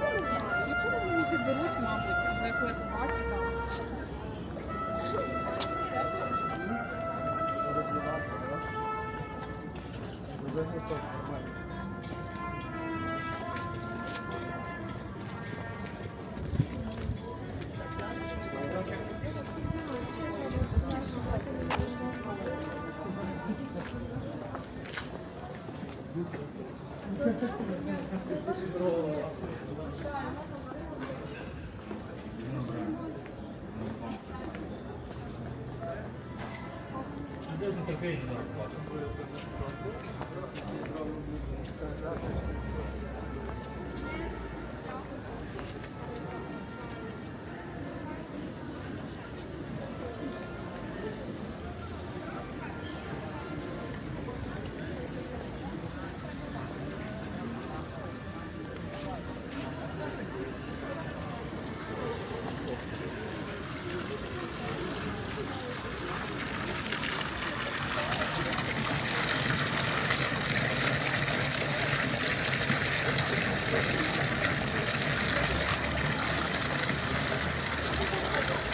Я не знаю, яку вони підберуть, мабуть, або яку я побачу там. Розливати, так? Розливати, так? Україні.